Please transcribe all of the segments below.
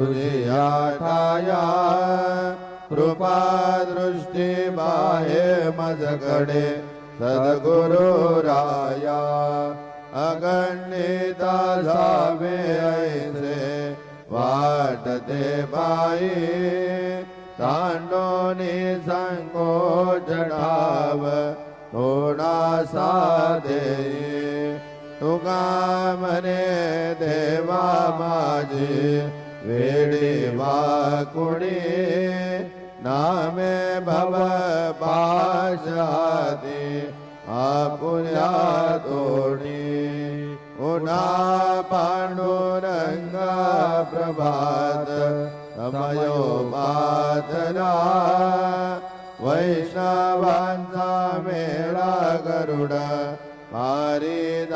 तुझे कृपा दृष्टि बाहे मजकडे सद्गुरुराया, अगण्यता सावे ऐसे, वाटते बाई, सांडोनी संगो जडाव, थोडा सा दे। तुका मने देवा माझी वेडेवा कुणे, नामे भव पाशादे, आपुल्या तोणे उना पाण्डुरङ्गा प्रभात समय बाधना वैष्णवांचा मेळा गरुड पारिदाटला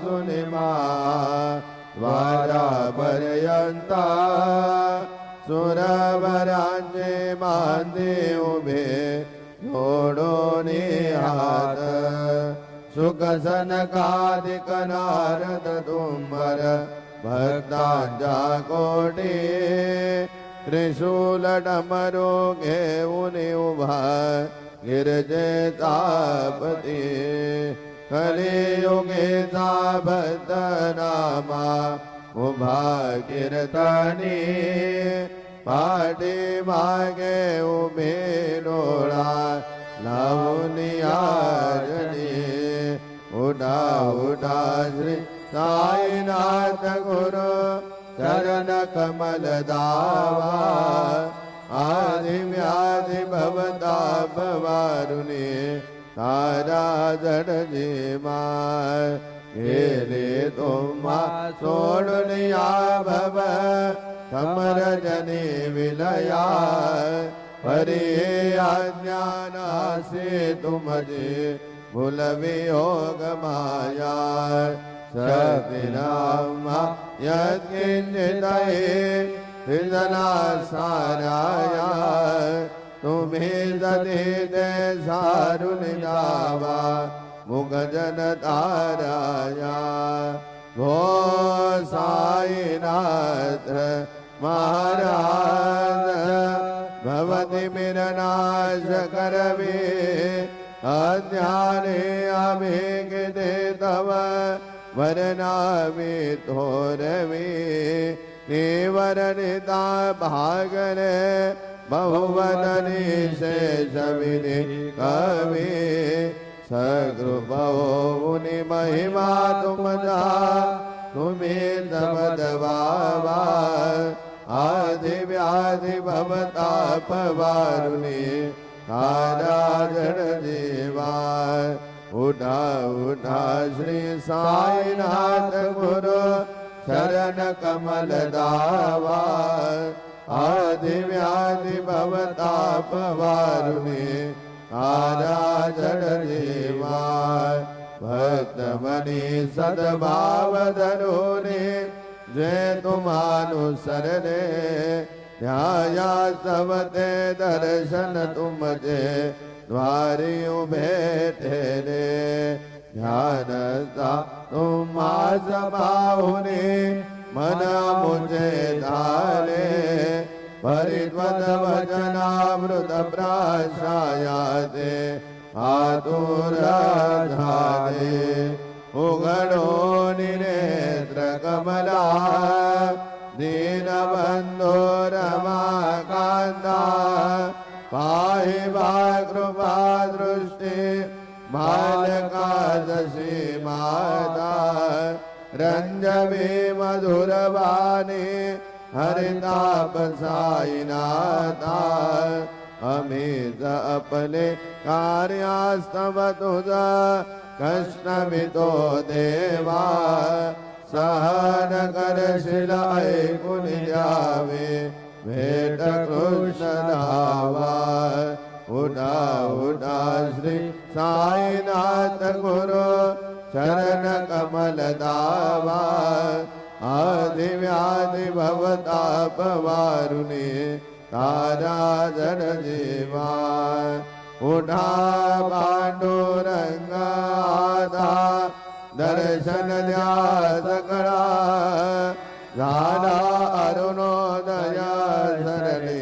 सुनि मा वारा पर्यन्ता सुर मान्दे उभे योडोनि सुखसनकाधि सुखसनकादिकनारदुम्बर भरदा जा गोडी त्रिशूल मरोगे उभ નિર્જેતાપતિ કલિયુગે સાબતનામાં ઊભા કીર્તની પાટી માગે ઉમેરોળા લાવનિયાજની ઉડા ઉડા શ્રી સાઈનાથ ગુરુ ચરણ કમલ દાવા આદિવ્યાધિ ભવતા ભવારુને તારા જડજે માય હે રે તોમા સોડનિયા ભવ તમર જને વિલયા હરે અજ્ઞાના સે તુમજે ભૂલવે યોગ માયા સદિનામા યજ્ઞ દયે हृदना साराया तुम्ही दे दे सारुन जावा मुगजन ताराया भो साईनाथ महाराज भवति मिरनाश करवे अज्ञाने अभिगिते तव वरना वरनामि थोरवे निवरनिता भागरे बहुवदने शेषविने कवे सगृभवोनि महिमा तुम जा तुम्हें दबदबावा आदि व्याधि भवताप वारुणे ताराजन जीवा उठा उठा श्री साईनाथ गुरु शरण कमल दावा आदि व्याधि भवताप वारुणे ताराजन जीवा भक्तमनी सद्भाव धरुणे जे तुमानुसरणे ध्याया सवते दर्शन तुमचे द्वारी उभे ठेरे ध्यानता तुम्हा सभाहुने मन मुझे धारे परित्वद वचनामृत प्राशायाते आतुर धारे उघडो निनेत्र कमला दीनबंधो रमाकांता पाहि वा कृपा दृष्टि दृष्टी કાશી માતા રંજવી મધુરવાણી હરિતાપ સાઈનાથા અમિત અપને કાર્યાસ્તવ તુજા કૃષ્ણમિતો દેવા સહન કર શિલાય કુન જાવે ભેટ કૃષ્ણ ધાવા ઉડા ઉડા શ્રી સાંઈનાથ ગુરુ ચરણ કમલ દાવા આદિવ્યાદિ ભવતા પવારુને તારા જણ જેવા ઉઠા પાંડુરંગ આધા દર્શન દ્યા સકળા ધારા અરુણોદયા સરણે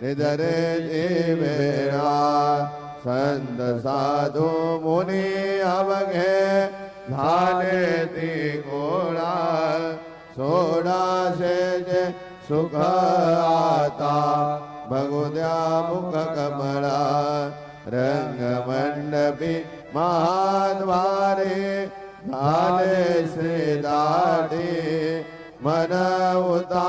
નિધરે જીવેરા संत साधु मुनि अवघे धाने ती घोड़ा, सोड़ा से सुख आता भगुद्या मुख कमरा रंग मंडपी महाद्वारे धाने श्री दाढ़ी मन उदा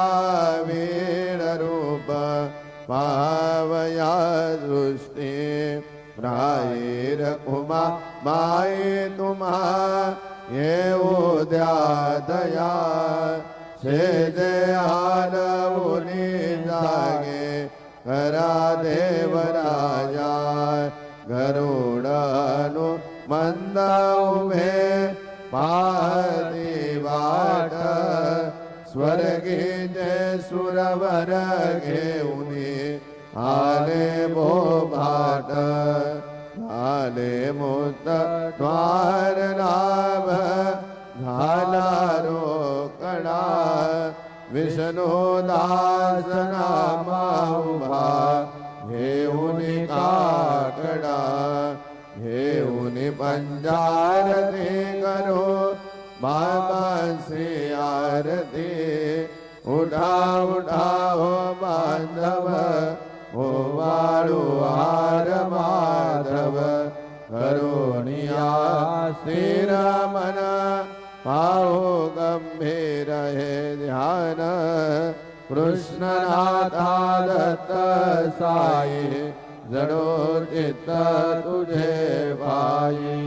પ્રાયર કુમા માય તુમા, એવો દ્યા દયા છે જે આનવુની જાગે કરા દેવરાજા ગરુડનું મંદ ઉભે પાતી વાટ. સ્વર્ગી જે સુરવર ઘેઉની હાલે जनो दासनामा हे घेऊनि काकडा, घेऊनि पंजारते करो। बाबा से आरती, उठा उठा हो बांधव। हो वाळू आर माधव। करो निया श्रीरामना भावो गंभीर हे ध्यान कृष्णनाथा दत्त साई जडो चित्त तुझे भाई।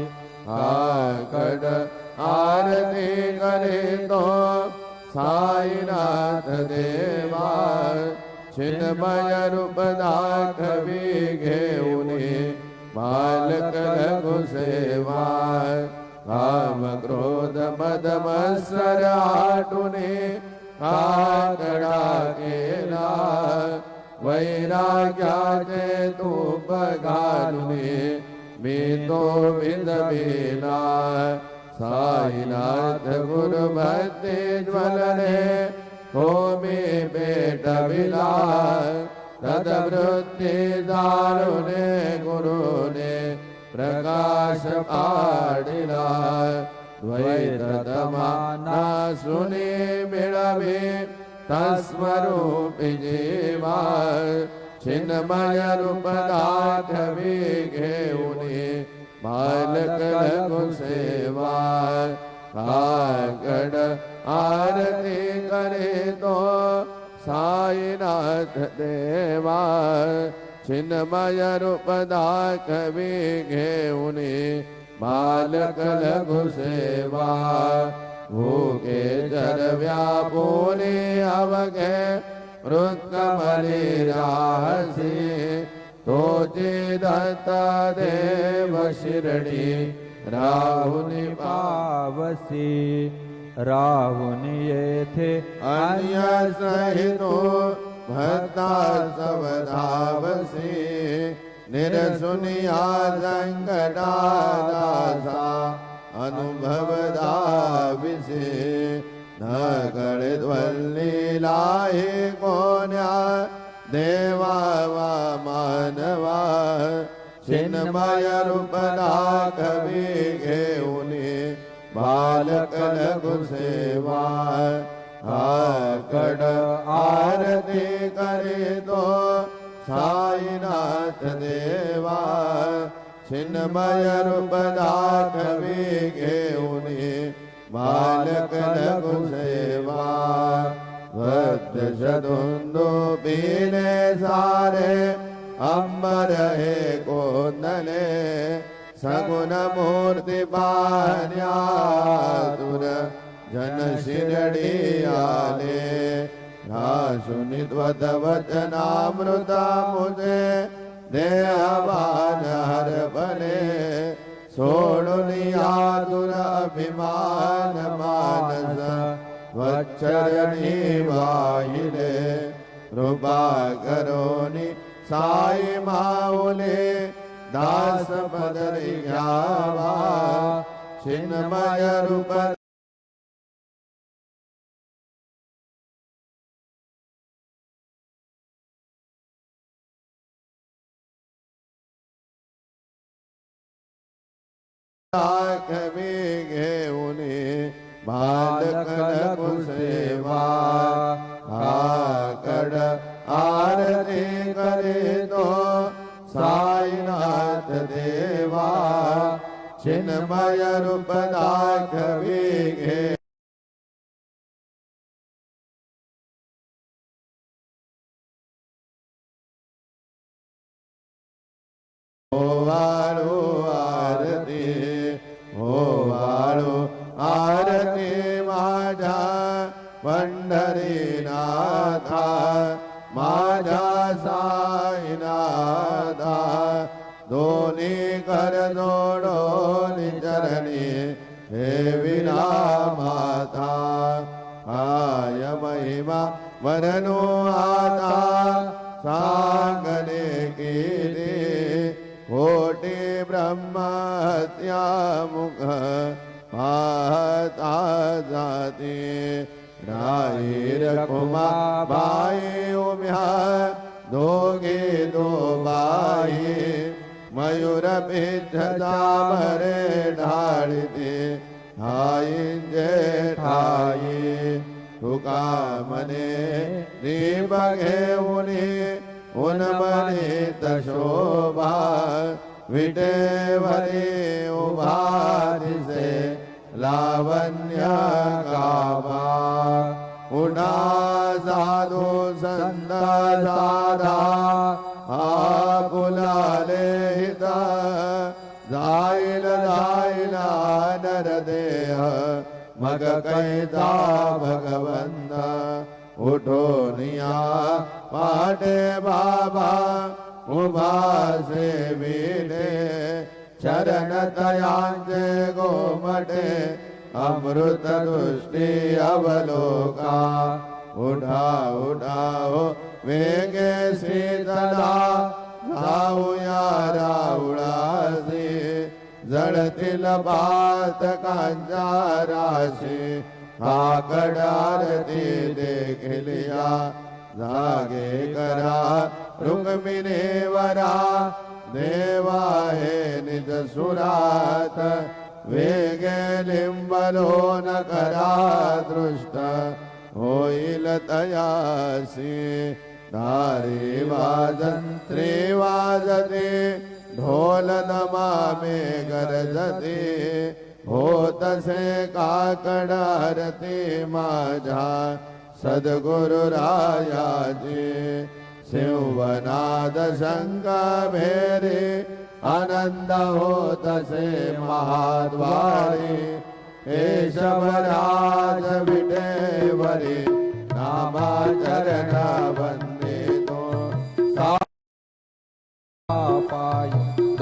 आकड आरती करे तो साईनाथ देवा चिन्मय रूप दाख भी घेऊने, बालक लघु सेवा काम क्रोध मदमसर आटुने काकड़ा केला वैराग्याचे तू बघालुने मी तो विदबेला साईनाथ गुरु भक्ति ज्वलने, होमी बेट बिला तदवृत्ति दारुणे गुरुने, प्रकाश पाडिला। પ્રકાશ પાડીલા દ્વૈત તમાના સુને મેળવે તસ્વરૂપી જીવા ચિન્મય રૂપ દાઠ ઘેઉને બાલક લઘુ સેવા કાગડ આરતી કરે તો સાઈનાથ દેવા ચિન્મય રૂપ દાખવે ઘેઉને बालक लघु सेवा भूके जर व्यापोले अवघे मृत मरी राहसी तोचे दत्ता देव शिरडी राहुनी पावसी। राहुनी येथे अन्य सहितो भक्ता सवधावसी નિરસુનિયા સંકટાદાસા અનુભવ દાવિસે નગળ ધ્વલ્લી લાહે કોન્યા દેવા માનવા ચિન્મય રૂપ કવિ ઘેઉને બાલક લઘુ સેવા આગળ આરતી કરે તો સાઈનાથ દેવા છિન્મય રૂપ દાખવી ઘેઉને બાલક લઘુ સેવા વદ્ધ સદુંદો પીને સારે અમર હે કોંદલે સગુણ મૂર્તિ બાર્યા દુર જન શિરડી સુનિત્વત વચનામૃત મુજે દેહવાન હર બને સોડુનિયાતુર અભિમાન માનસ વચ્ચરણી વાહિલે કૃપા કરોની સાઈ માઉલે દાસ પદરી ગાવા ચિન્મય રૂપ રાખવી ઘેઉને બાલક સેવા કાકડ આરતી કરે તો સાઈનાથ દેવા ચિન્મય રૂપ રાખવી ઘે હોવાળો माता काय महिमा वरनो आता सांगणे केले कोटी ब्रह्मत्या मुख। पाहता जाते राईर कुमा बाई उम्या। दोघे दो बाई मयूर पिठता भरे 하인 제타이 후가마네 니방해오니 उन्मणि तशोभा। विटेवरे उभारि से लावण्य कावा उडा साधु संदा साधा। મગ કહેતા ભગવંત ઉઠો નિયા માટે બાબા ઊભા છે વીટે ચરણ તયાજે ગોમટે અમૃત દૃષ્ટિ અવલોકા ઉઠા ઉઠાઓ વેગે શ્રી તલા રાઉયા રાવળા जळतील कांजाराशी हा काकड देखील या. जागे करा रुक्मिणीवरा देवा हे निज सुरात. वेगे लिंबलो न करा दृष्ट. होईल तयासी. दारी वाजंत्री वाजते. ढोल नमा में गरजते, होत से काकड़ारती माझा, सदगुरु राजा जी। शिवनाद संग भेरे आनंद होत से महाद्वारे। केशवराज विटे वरे, नामा चरणा बंद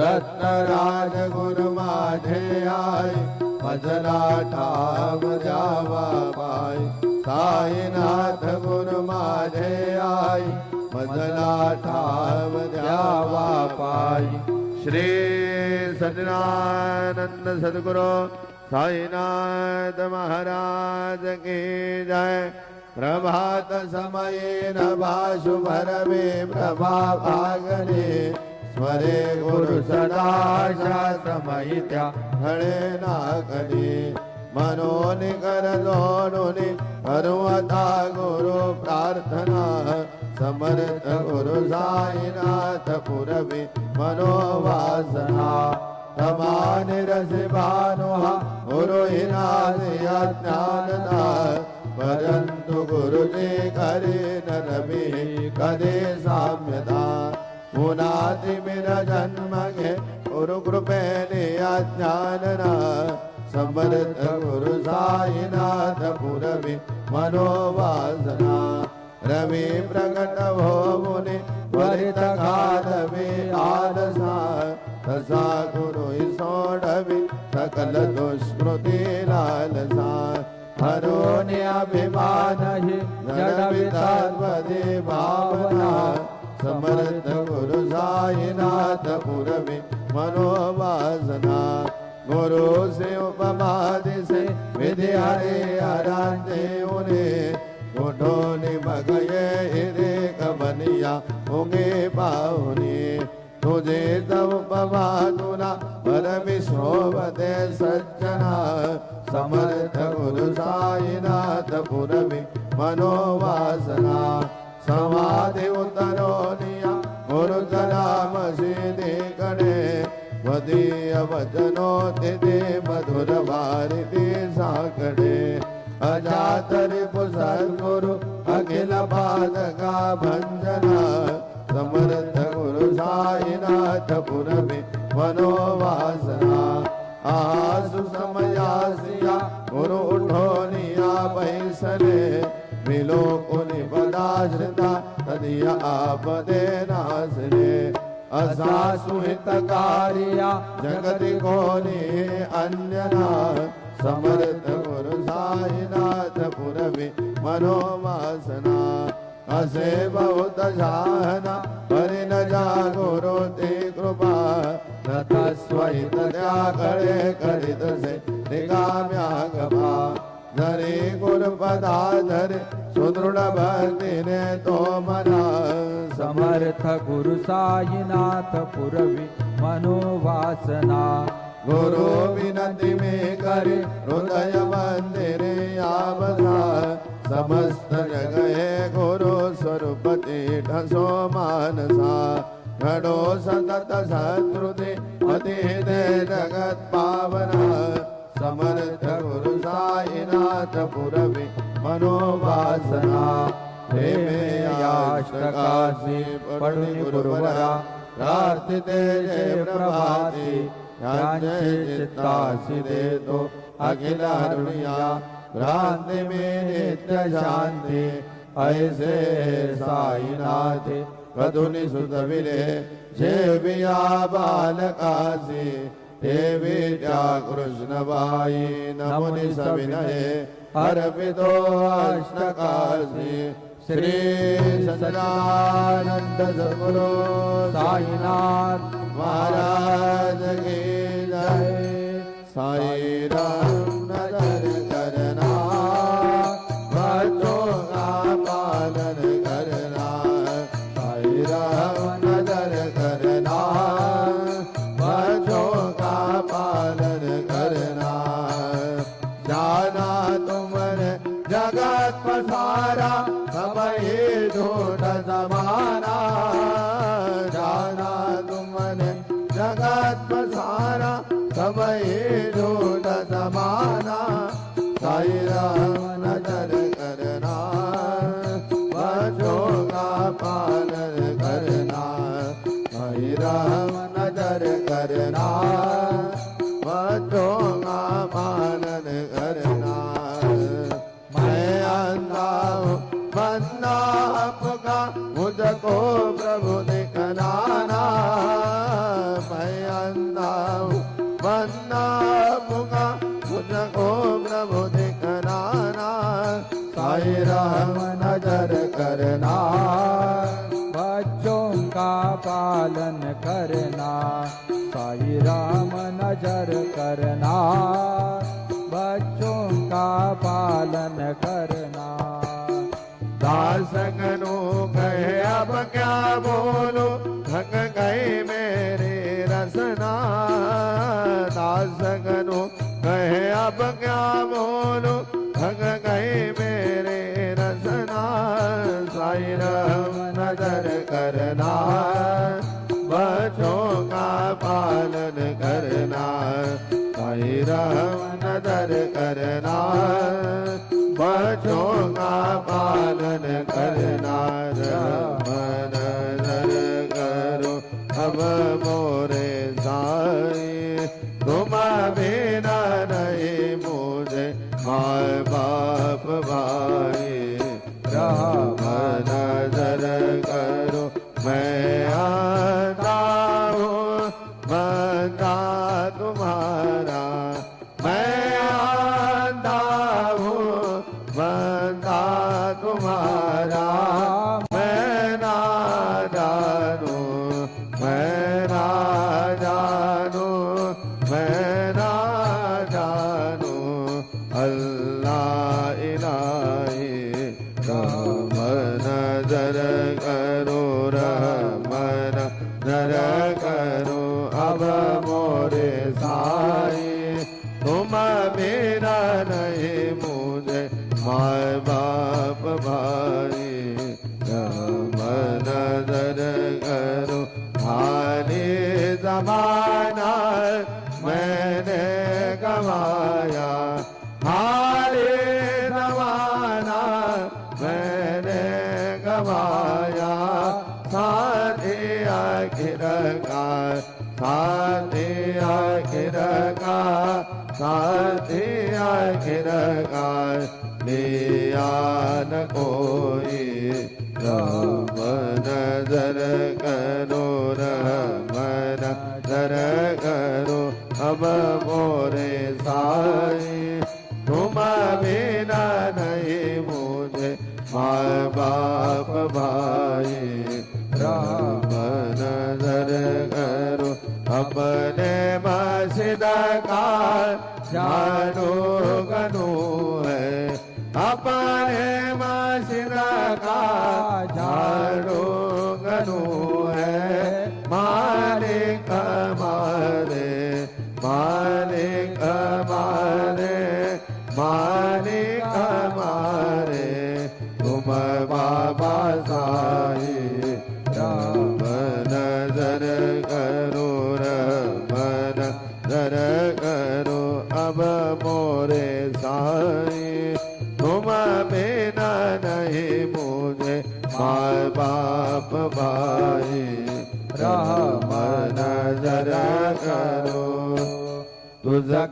દત્તરાજ गुरु माधे આય મજલા ઠામ જાવા પાય સાઈનાથ ગુરુ માઢે આય મજલા ઠામ જાવા પાય શ્રી સદનાનંદ સદગુરુ સાઈનાથ મહારાજ કી જય પ્રભાત સમયે નભા શુભરવે પ્રભા ભાગને वरे गुरु सदाशा समयित्या घणे नागनी, मनोनि करदोनुनि हरुवता गुरु प्रार्थना। समर्थ गुरु साईनाथ पुरवि मनोवासना। तमानि रसि भानुः गुरु ज्ञानदा परन्तु गुरुजे करे न कदे साम्यता। पुनाति मिर जन्म घे गुरु कृपेने अज्ञानना समर्थ गुरु साईनाथ पुरवी मनोवासना। रवी प्रकट हो मुनि, वरित घालवे आलसा। तसा गुरु सोडवी सकल दुष्कृती लालसा। हरोने अभिमान हि जडवितात्मदे भावना। समर्थ गुरु साईनाथ पुरवे मनोवासना। गुरु से उपमादि से विद्यारे आराधे उन्हें। गुठो निमग ये हिरे कबनिया होंगे पाहुने। तुझे तब पवादुना पर विश्रोवते सज्जना। समर्थ गुरु साईनाथ पुरवि मनोवासना। સમાધિ ઉતરો નિયા ગુરુ જનામ સીધે કરે વધીય વચનો તે મધુર વારી સાંકળે અજાતરી પુસલ ગુરુ અખિલ પાદકા ભંજના સમર્થ ગુરુ સાઈનાથ પુરમે મનોવાસના આસુ સમયાસિયા ગુરુ ઉઠો નિયા પૈસલે મિલો आश्रिता तदीय आपदे नाशने असा सुहित कार्या जगति कोने अन्यना समर्थ गुरु साईनाथ पुरवे मनोमासना असे बहुत जाहना, हरि न जागोरो ते कृपा। न तस्वहित त्या करे करित से निगाम्या गभा धरे गुरुपदाधरे सुदृढ भक्तिरे तो मना। समर्थ गुरु साईनाथ पुरवि मनोवासना। गुरु विनति हृदय मन्दिरे आवसा समस्त जगये गुरु स्वरूपति ढसो मानसा। घडो स्वरूपपति अति दे जगत् पावना। સમર્થ ગુરુ સાઈનાથ પુરવે મનોવાસના પ્રેમે યાષ્ટકાસી પડની ગુરુવરા પ્રાર્થિતે જય પ્રભાતી ध्यान चित्तासि दे तो अखिल हरुणिया भ्रांति में नित्य शांति ऐसे साईनाथ कदुनि सुत विले जे बिया बालकासी देवीत्या कृष्णवायी नमुनि सविनये, अर्पितो अष्टकाशी। श्री सदानंद सद्गुरु साईनाथ महाराज की जय। साई राम પાલન કરનાર હૈરા नज़र करना बच्चों का पालन करना। दासगनों कहे अब क्या बोलो? Baba.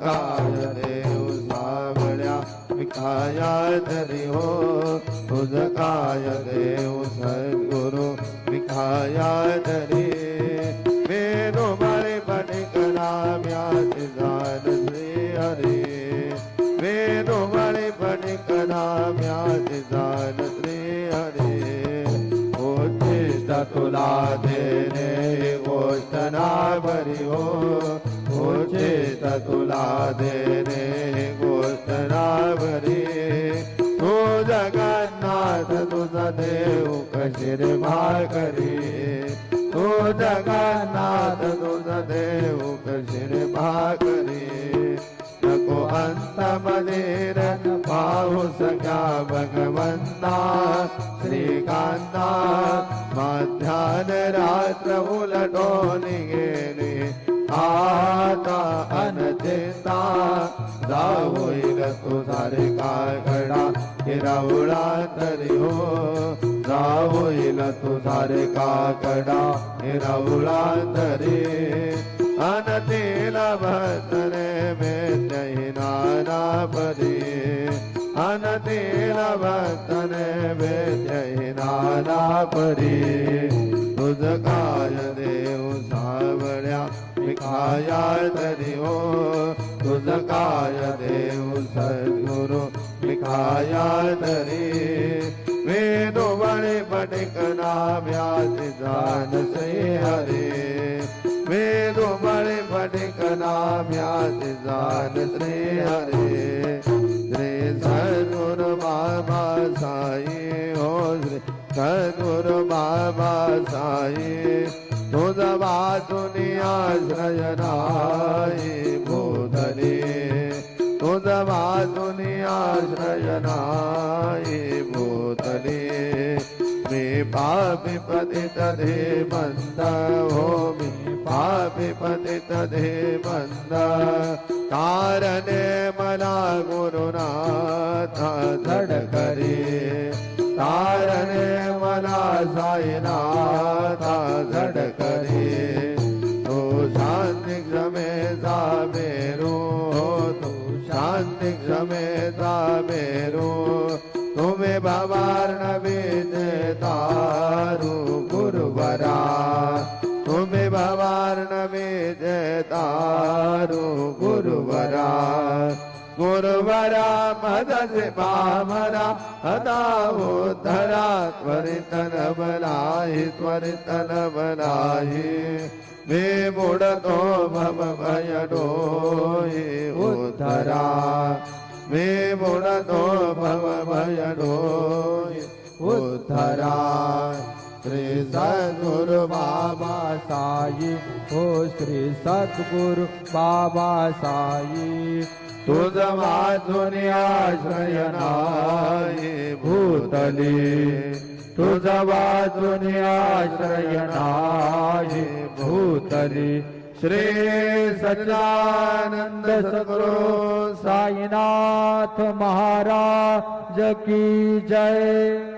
કાળ દેવ સાંભળ્યા વિખાયા ધરી હો ઉદકાય દેવ સદગુરુ વિખાયા कुला देने गोतरावरे। तो जगन्नाथ तुझ देव कशिर भार करे तो जगन्नाथ तुझ देव कशिर भार करे नको अंत मदेर पाहु सका भगवंता। श्रीकांता मध्यान रात्र उलटो निगे जावोईल सारे रे काय घडा? हिरावळा तरी हो. जावोईल तो सारे का कडा हिरावळा तरी. अनतील भतरे में जही नाना परी. अनतील भतरे में नाना परी. तुझ काय देव सावळ्या? विखाया तरी हो. तुझ काय देव सद्गुरु विखाया तरी वेदो बळे पटिकना व्याज जान से हरे वेदो बळे पटिकना व्याज जान श्री हरे श्री सद्गुरु बाबा साई हो श्री सद्गुरु बाबा साई तुझ वाचुनी आश्रय नाही बोधले तुझ वाचुनी आश्रय नाही बोधले मी पापी पतित धे मंद हो मी पापी पतित धे मंद कारणे मला गुरुनाथ धडकरी तारणे मला साईनाथा झडकरी भरा त्वरि तन बाय त्वरि तन बै मे बोडतो भजनो धरा मे मुडतो मम भजनो उद्धरा। श्री सद्गुरु बाबा साई सा श्री सद्गुरु बाबा साई तुझवाजुनियाश्रयणाये भूतले। तुझवाजुनियाश्रयणाये भूतले। श्री सचानंद सदगुरु साईनाथ महाराज की जय।